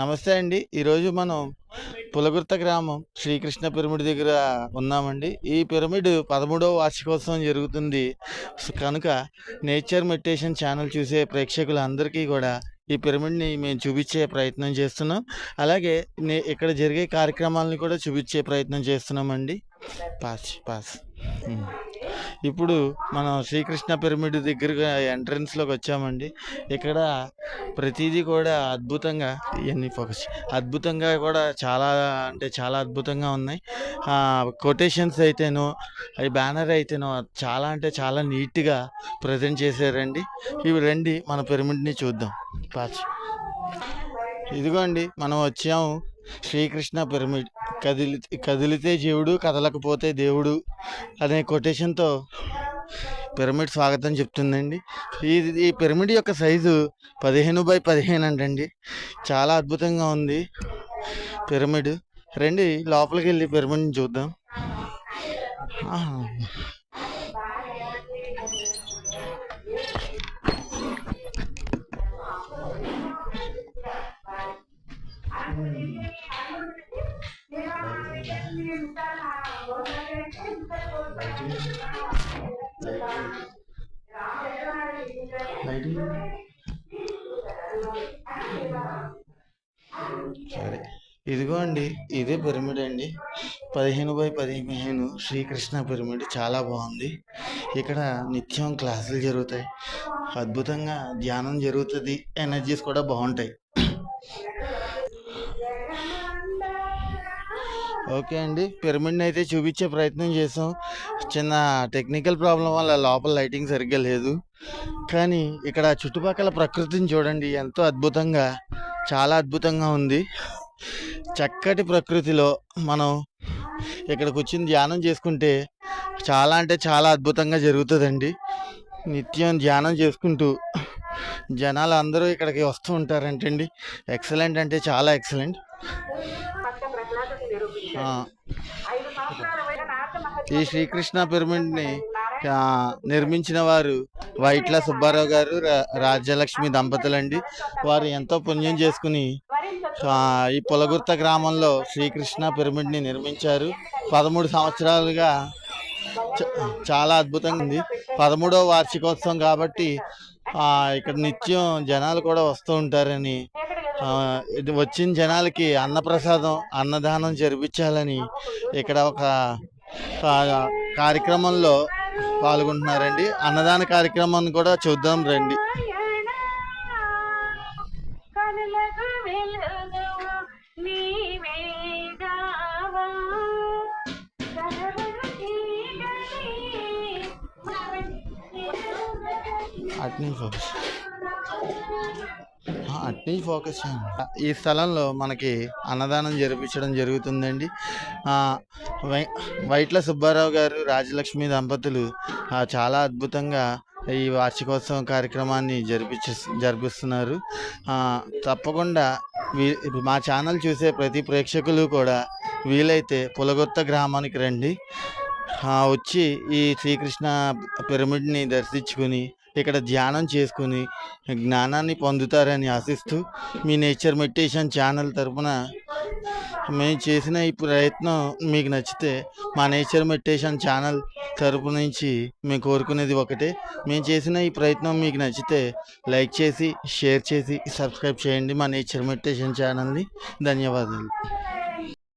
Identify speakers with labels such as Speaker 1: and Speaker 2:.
Speaker 1: నమస్తే అండి. ఈరోజు మనం పులగుర్త గ్రామం శ్రీకృష్ణ పిరమిడ్ దగ్గర ఉన్నామండి. ఈ పిరమిడ్ పదమూడవ వార్షికోత్సవం జరుగుతుంది. కనుక నేచర్ మెడిటేషన్ ఛానల్ చూసే ప్రేక్షకులందరికీ కూడా ఈ పిరమిడ్ని మేము చూపించే ప్రయత్నం చేస్తున్నాం. అలాగే నే ఇక్కడ జరిగే కార్యక్రమాలను కూడా చూపించే ప్రయత్నం చేస్తున్నామండి. Pass pass. ఇప్పుడు మనం శ్రీకృష్ణ పిరమిడ్ దగ్గరగా ఎంట్రన్స్లోకి వచ్చామండి. ఇక్కడ ప్రతిదీ కూడా అద్భుతంగా ఇవన్నీ ఫోకస్ అద్భుతంగా కూడా చాలా అంటే చాలా అద్భుతంగా ఉన్నాయి. కొటేషన్స్ అయితేనో అవి బ్యానర్ అయితేనో చాలా అంటే చాలా నీట్గా ప్రజెంట్ చేశారండి. ఇవి రండి మన పిరమిడ్ని చూద్దాం. పాచ్ ఇదిగోండి మనం వచ్చాము శ్రీకృష్ణ పిరమిడ్. కదిలి కదిలితే జీవుడు కదలకపోతే దేవుడు అనే కొటేషన్తో పిరమిడ్ స్వాగతం చెప్తుందండి. ఈ ఈ పిరమిడ్ యొక్క సైజు పదిహేను బై పదిహేను అంటండి. చాలా అద్భుతంగా ఉంది పిరమిడ్. రండి లోపలికి వెళ్ళి పిరమిడ్ని చూద్దాం. సరే. ఇదిగో అండి ఇదే పిరమిడ్ అండి. పదిహేను బై పదిహేను శ్రీకృష్ణ పిరమిడ్. చాలా బాగుంది. ఇక్కడ నిత్యం క్లాసులు జరుగుతాయి. అద్భుతంగా ధ్యానం జరుగుతుంది. ఎనర్జీస్ కూడా బాగుంటాయి. ఓకే అండి. పిరమిడ్ని అయితే చూపించే ప్రయత్నం చేసాం. చిన్న టెక్నికల్ ప్రాబ్లం వల్ల లోపల లైటింగ్ సరిగ్గా లేదు. కానీ ఇక్కడ చుట్టుపక్కల ప్రకృతిని చూడండి ఎంతో అద్భుతంగా చాలా అద్భుతంగా ఉంది. చక్కటి ప్రకృతిలో మనం ఇక్కడ కూర్చుని ధ్యానం చేసుకుంటే చాలా అంటే చాలా అద్భుతంగా జరుగుతుందండి. నిత్యం ధ్యానం చేసుకుంటూ జనాలు అందరూ ఇక్కడికి వస్తూ ఉంటారంటండి. ఎక్సలెంట్ అంటే చాలా ఎక్సలెంట్. ఈ శ్రీకృష్ణ పిరమిడ్ని నిర్మించిన వారు వైట్ల సుబ్బారావు గారు రాజ్యలక్ష్మి దంపతులండి. వారు ఎంతో పుణ్యం చేసుకుని ఈ పొలగుర్త గ్రామంలో శ్రీకృష్ణ పిరమిడ్ని నిర్మించారు. పదమూడు సంవత్సరాలుగా చాలా అద్భుతంగా ఉంది. పదమూడవ వార్షికోత్సవం కాబట్టి ఇక్కడ నిత్యం జనాలు కూడా వస్తూ ఉంటారని వచ్చిన జనాలకి అన్నప్రసాదం అన్నదానం జరిపించాలని ఇక్కడ ఒక కార్యక్రమంలో పాల్గొంటున్నారండి. అన్నదాన కార్యక్రమాన్ని కూడా చూద్దాం రండి. అట్నే అట్నీ ఫోకస్ చేయండి. ఈ స్థలంలో మనకి అన్నదానం జరిపించడం జరుగుతుందండి. వై- వైట్ల సుబ్బారావు గారు రాజలక్ష్మి దంపతులు చాలా అద్భుతంగా ఈ వార్షికోత్సవం కార్యక్రమాన్ని జరిపించ జరిపిస్తున్నారు. తప్పకుండా వీ మా ఛానల్ చూసే ప్రతి ప్రేక్షకులు కూడా వీలైతే పులగొత్త గ్రామానికి రండి. వచ్చి ఈ శ్రీకృష్ణ పిరమిడ్ని దర్శించుకుని ఇక్కడ ధ్యానం చేసుకుని జ్ఞానాన్ని పొందుతారని ఆశిస్తూ మీ నేచర్ మెడిటేషన్ ఛానల్ తరపున మేము చేసిన ఈ ప్రయత్నం మీకు నచ్చితే మా నేచర్ మెడిటేషన్ ఛానల్ తరపు నుంచి మేము కోరుకునేది ఒకటే. మేము చేసిన ఈ ప్రయత్నం మీకు నచ్చితే లైక్ చేసి షేర్ చేసి సబ్స్క్రైబ్ చేయండి మా నేచర్ మెడిటేషన్ ఛానల్ని. ధన్యవాదాలు.